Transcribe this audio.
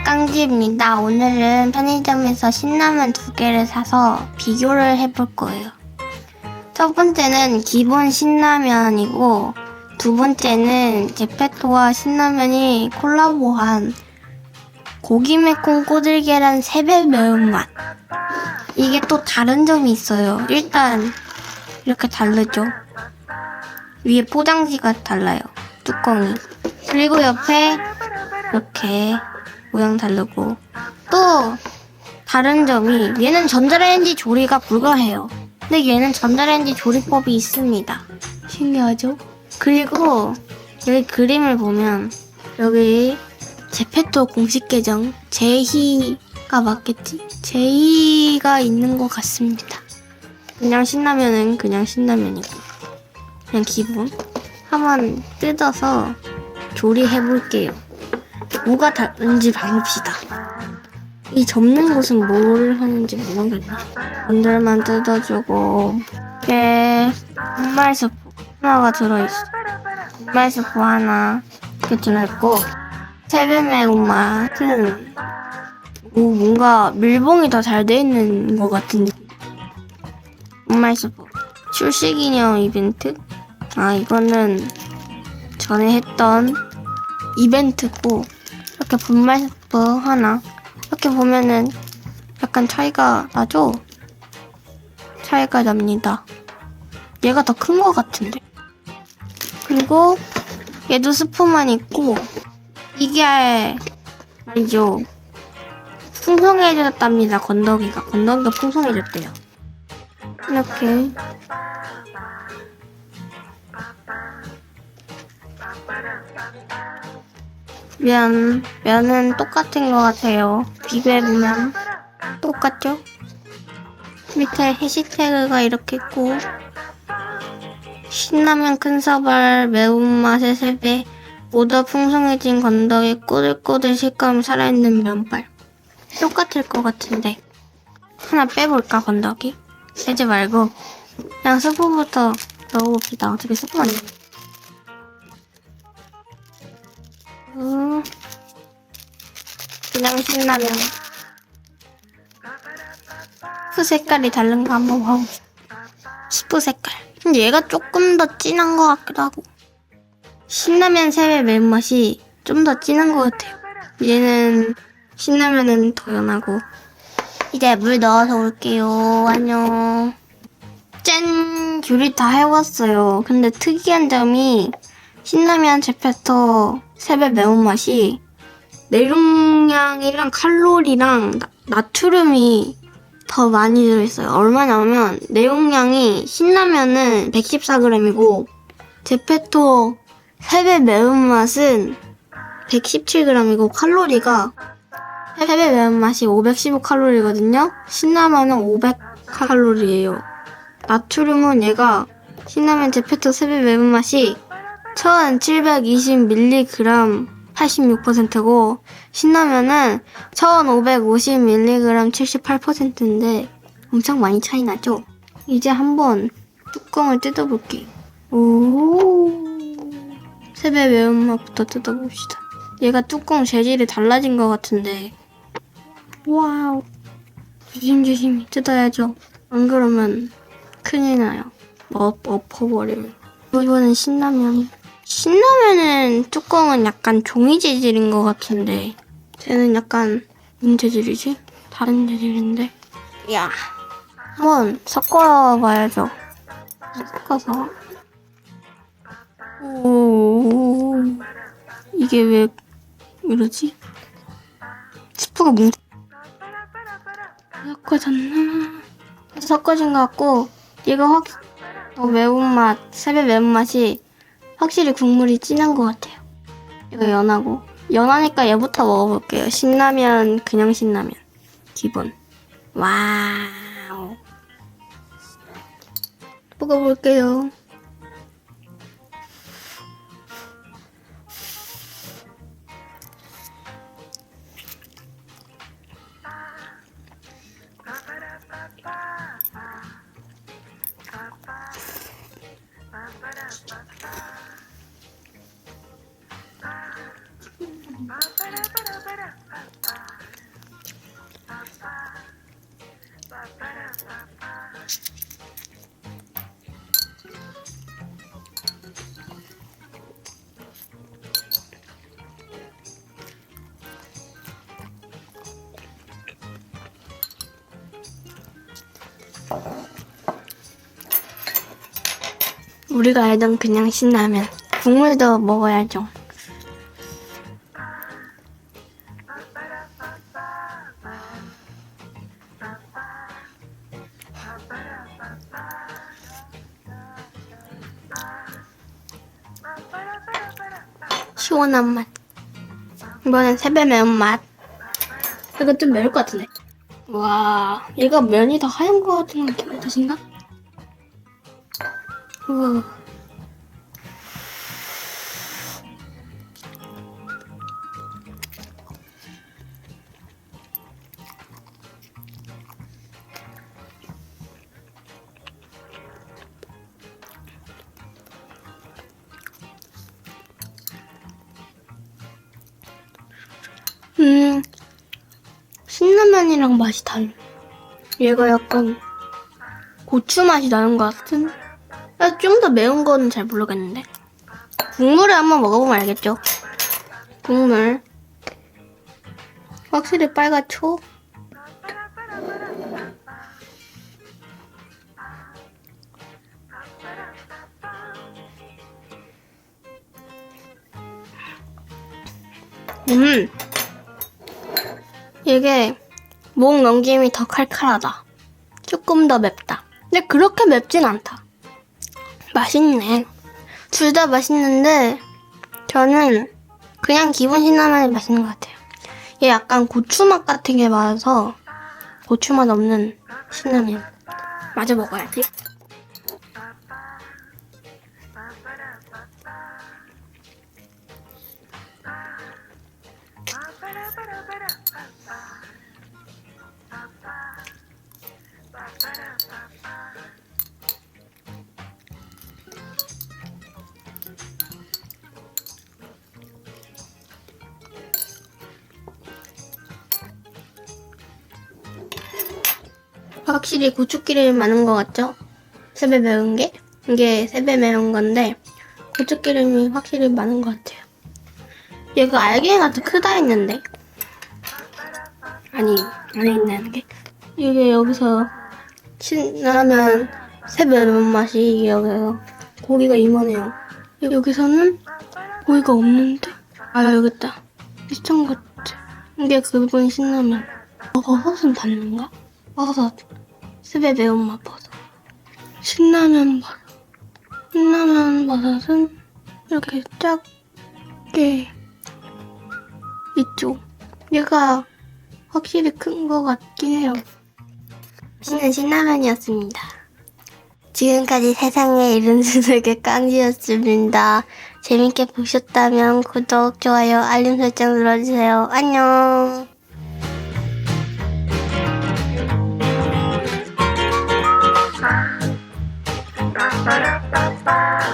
안녕하세요 깡지입니다. 오늘은 편의점에서 신라면 두 개를 사서 비교를 해볼 거예요. 첫 번째는 기본 신라면이고 두 번째는 제페토와 신라면이 콜라보한 고기 매콤 꼬들계란 세배 매운맛. 이게 또 다른 점이 있어요. 일단 이렇게 다르죠? 위에 포장지가 달라요. 뚜껑이. 그리고 옆에 이렇게 모양 다르고 또 다른 점이 얘는 전자레인지 조리가 불가해요. 근데 얘는 전자레인지 조리법이 있습니다. 신기하죠? 그리고 여기 그림을 보면 여기 제페토 공식 계정 제희가 맞겠지? 제희가 있는 것 같습니다. 그냥 신라면은 그냥 신라면이고 그냥 기본 한번 뜯어서 조리해 볼게요. 뭐가 다른지 봐봅시다. 이 접는 곳은 뭘 하는지 모르겠네. 건들만 뜯어주고, 이게 분말 스프 하나가 들어있어. 분말 스프 하나 이렇게 들어있고, 세배 매운맛은 오, 뭔가 밀봉이 더 잘 돼 있는 것 같은 느낌. 분말 스프. 출시 기념 이벤트? 아, 이거는 전에 했던 이벤트고, 이렇게 분말 스프 하나 이렇게 보면은 약간 차이가 나죠? 차이가 납니다. 얘가 더 큰 것 같은데. 그리고 얘도 스프만 있고 이게 말이죠. 풍성해졌답니다. 건더기가 건더기가 풍성해졌대요. 이렇게 면, 면은 똑같은 것 같아요. 비교해보면 똑같죠? 밑에 해시태그가 이렇게 있고 신라면 큰 사발 매운맛의 세배 보다 풍성해진 건더기 꼬들꼬들 식감 살아있는 면발 똑같을 것 같은데 하나 빼볼까 건더기? 빼지 말고 그냥 스프부터 넣어봅시다 어차피 스프만 음, 그냥 신라면. 스프 색깔이 다른 거 한번 봐봅시다. 스프 색깔. 근데 얘가 조금 더 진한 것 같기도 하고. 신라면 새의 매운맛이 좀 더 진한 것 같아요. 얘는 신라면은 더 연하고. 이제 물 넣어서 올게요. 안녕. 짠! 요리 다 해왔어요. 근데 특이한 점이 신라면 제페토 세배 매운맛이 내용량이랑 칼로리랑 나, 나트륨이 더 많이 들어있어요. 얼마냐면 내용량이 신라면은 114g이고 제페토 세배 매운맛은 117g이고 칼로리가 세배 매운맛이 515칼로리거든요. 신라면은 500칼로리예요. 나트륨은 얘가 신라면 제페토 세배 매운맛이 1720mg 86%고 신라면은 1550mg 78%인데 엄청 많이 차이 나죠? 이제 한번 뚜껑을 뜯어볼게요. 오 세배 매운맛부터 뜯어봅시다. 얘가 뚜껑 재질이 달라진 것 같은데 와우 조심조심 뜯어야죠. 안 그러면 큰일 나요. 엎, 엎어버리면. 이거는 신라면. 신라면은 뚜껑은 약간 종이 재질인 것 같은데 쟤는 약간 무슨 재질이지? 다른 재질인데 야 한번 섞어봐야죠 섞어서 오 이게 왜 이러지? 스프가 뭉 섞어졌나? 섞어진 것 같고 얘가 확더 매운맛 세배 매운맛이 확실히 국물이 진한 것 같아요. 이거 연하고. 연하니까 얘부터 먹어볼게요. 신라면, 그냥 신라면. 기본. 와우. 먹어볼게요. 우리가 알던 그냥 신라면 국물도 먹어야죠. 시원한 맛. 이번엔 세배 매운맛. 이거 좀 매울 것 같은데. 와, 얘가 면이 더 하얀 것 같은 느낌 드신가? 우와. 신라면이랑 맛이 달라. 얘가 약간 고추 맛이 나는 것 같은? 좀 더 매운 거는 잘 모르겠는데. 국물을 한번 먹어보면 알겠죠? 국물. 확실히 빨갛죠? 음. 이게 목 넘김이 더 칼칼하다. 조금 더 맵다. 근데 그렇게 맵진 않다. 맛있네. 둘 다 맛있는데 저는 그냥 기본 신라면이 맛있는 것 같아요. 얘 약간 고추 맛 같은 게 많아서 고추 맛 없는 신라면 마저 먹어야지. 확실히 고추기름이 많은 것 같죠? 세배 매운 게? 이게 세배 매운 건데 고추기름이 확실히 많은 것 같아요. 얘가 알갱이가 더 크다 했는데 아니 안에 있는 게 이게 여기서 신라면 세배 매운맛이 여기서 고기가 이만해요. 여기서는 고기가 없는데 있다 비슷한 것 같아. 이게 그분 신라면 어, 버섯은 다른가? 버섯 스베 매운맛 버섯. 신라면 버섯. 신라면 버섯은 이렇게 작게 있죠. 얘가 확실히 큰 것 같긴 해요. 맛있는 신라면이었습니다. 지금까지 세상에 이른 수들의 깡지였습니다. 재밌게 보셨다면 구독, 좋아요, 알림 설정 눌러주세요. 안녕 Ba-ba-da-ba-ba.